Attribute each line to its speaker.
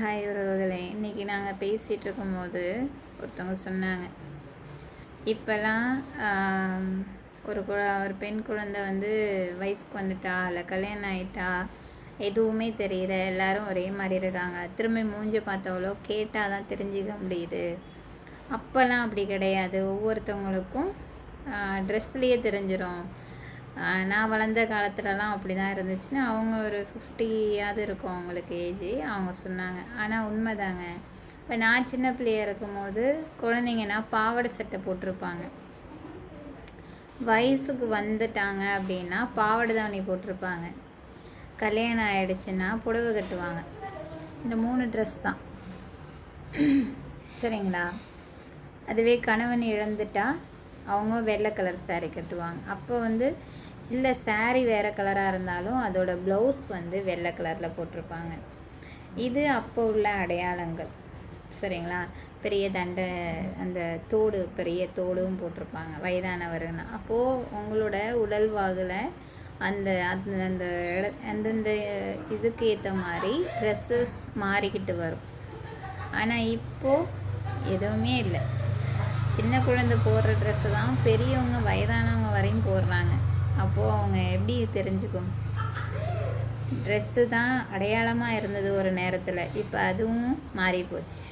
Speaker 1: Hi உறவுகளே இன்றைக்கி நாங்கள் பேசிகிட்டு இருக்கும்போது ஒருத்தவங்க சொன்னாங்க. இப்போல்லாம் ஒரு கு ஒரு பெண் குழந்தை வந்து வயசுக்கு வந்துட்டா இல்லை கல்யாணம் ஆகிட்டா எதுவுமே தெரியல எல்லாரும் ஒரே மாதிரி இருக்காங்க. திரும்பி மூஞ்சி பார்த்தவளோ கேட்டால் தான் தெரிஞ்சுக்க முடியுது. அப்போல்லாம் அப்படி கிடையாது. ஒவ்வொருத்தவங்களுக்கும் ட்ரெஸ்லேயே தெரிஞ்சிடும் நான் வளர்ந்த காலத்துலலாம் அப்படி தான் இருந்துச்சுன்னா அவங்க ஒரு ஃபிஃப்டியாவது இருக்கும் அவங்களுக்கு ஏஜ் அவங்க சொன்னாங்க. ஆனால் உண்மைதாங்க. இப்போ நான் சின்ன பிள்ளையா இருக்கும்போது குழந்தைங்கன்னா பாவாடை சட்டை போட்டிருப்பாங்க. வயசுக்கு வந்துட்டாங்க அப்படின்னா பாவாடை தாவணி போட்டிருப்பாங்க. கல்யாணம் ஆயிடுச்சுன்னா புடவை கட்டுவாங்க. இந்த மூணு ட்ரெஸ் தான். சரிங்களா? அதுவே கணவன் இழந்துட்டா அவங்க வெள்ளை கலர் saree கட்டுவாங்க. அப்போ வந்து இல்லை சாரீ வேறு கலராக இருந்தாலும் அதோட ப்ளவுஸ் வந்து வெள்ளை கலரில் போட்டிருப்பாங்க. இது அப்போ உள்ள அடையாளங்கள். சரிங்களா? பெரிய தண்டை அந்த தோடு பெரிய தோடும் போட்டிருப்பாங்க வயதானவர்னா அப்போது உங்களோட உடல்வாகில் அந்த அந்த அந்த இட அந்தந்த இதுக்கு ஏற்ற மாதிரி ட்ரெஸ்ஸஸ் மாறிக்கிட்டு வரும். ஆனால் இப்போது எதுவுமே இல்லை. சின்ன குழந்தை போடுற ட்ரெஸ்ஸு தான் பெரியவங்க வயதானவங்க வரையும் போடுறாங்க. அப்போது அவங்க எப்படி தெரிஞ்சுக்கும்? ட்ரெஸ்ஸு தான் அடையாளமாக இருந்தது ஒரு நேரத்தில். இப்போ அதுவும் மாறி போச்சு